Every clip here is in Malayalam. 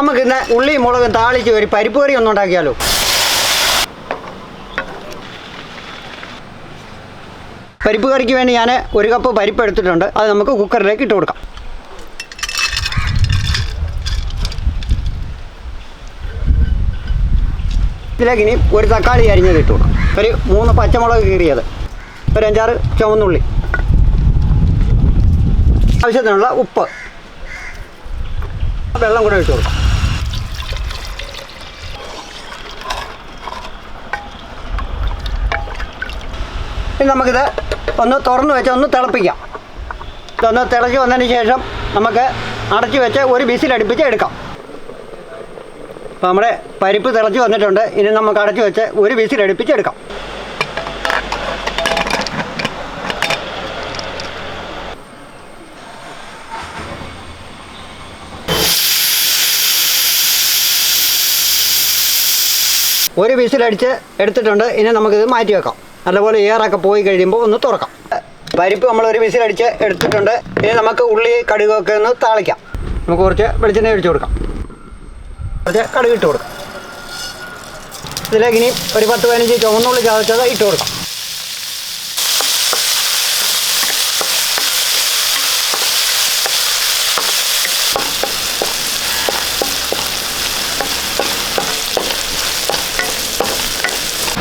നമുക്ക് ഇന്ന് ഉള്ളിയും മുളകും താളിച്ച് ഒരു പരിപ്പ് കറി ഒന്നും ഉണ്ടാക്കിയാലോ? പരിപ്പ് കറിക്ക് വേണ്ടി ഞാൻ ഒരു കപ്പ് പരിപ്പ് എടുത്തിട്ടുണ്ട്. അത് നമുക്ക് കുക്കറിലേക്ക് ഇട്ട് കൊടുക്കാം. ഇതിലേക്ക് ഇനി ഒരു തക്കാളി അരിഞ്ഞത് ഇട്ട് കൊടുക്കാം. ഒരു മൂന്ന് പച്ചമുളക് കീറിയത്. ഒരു അഞ്ചാറ് ചുവന്നുള്ളി. ആവശ്യത്തിനുള്ള ഉപ്പ്. വെള്ളം കൂടെ ഇട്ട് കൊടുക്കാം. ഇനി നമുക്കിത് ഒന്ന് തുറന്ന് വെച്ച് ഒന്ന് തിളപ്പിക്കാം. ഇതൊന്ന് തിളച്ച് വന്നതിന് ശേഷം നമുക്ക് അടച്ച് വെച്ച് ഒരു വിസിലടുപ്പിച്ച് എടുക്കാം. അപ്പോൾ നമ്മുടെ പരിപ്പ് തിളച്ച് വന്നിട്ടുണ്ട്. ഇനി നമുക്ക് അടച്ച് വെച്ച് ഒരു വിസിലടുപ്പിച്ച് എടുക്കാം. ഒരു വിസിലടിച്ച് എടുത്തിട്ടുണ്ട്. ഇനി നമുക്കിത് മാറ്റി വെക്കാം. നല്ലപോലെ എയറൊക്കെ പോയി കഴിയുമ്പോൾ ഒന്ന് തുറക്കാം. പരിപ്പ് നമ്മൾ ഒരു വിസിലടിച്ച് എടുത്തിട്ടുണ്ട്. ഇനി നമുക്ക് ഉള്ളി കടുകൊക്കെ ഒന്ന് താളിക്കാം. നമുക്ക് കുറച്ച് വെളിച്ചെണ്ണ ഒഴിച്ച് കൊടുക്കാം. കുറച്ച് കടുക് ഇട്ട് കൊടുക്കാം. ഇതിലേക്ക് ഇനി ഒരു പത്ത് പതിനഞ്ച് ചുവന്നുള്ളി ചതച്ചത് ഇട്ട് കൊടുക്കാം.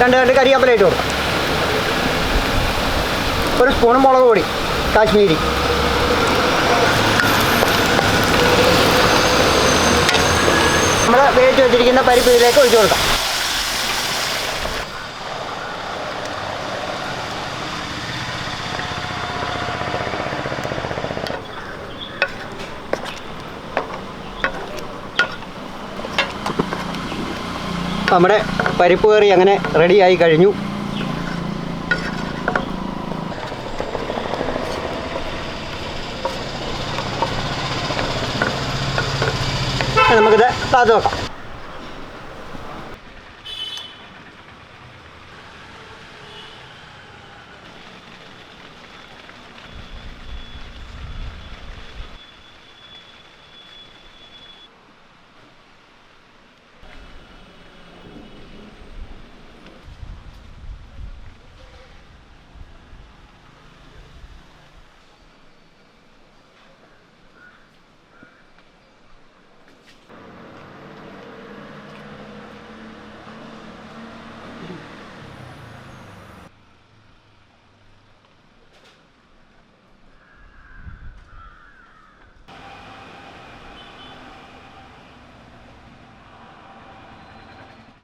രണ്ട് രണ്ട് കരിയാപ്പല കൊടുക്കാം. ഒരു സ്പൂൺ മുളക് പൊടി കാശ്മീരി. നമ്മൾ വേവിച്ച് വെച്ചിരിക്കുന്ന പരിപ്പ് ഇതിലേക്ക് ഒഴിച്ചു കൊടുക്കാം. നമ്മുടെ പരിപ്പ് കറി അങ്ങനെ റെഡിയായി കഴിഞ്ഞു. നമുക്കിത് താത്ത് വെക്കാം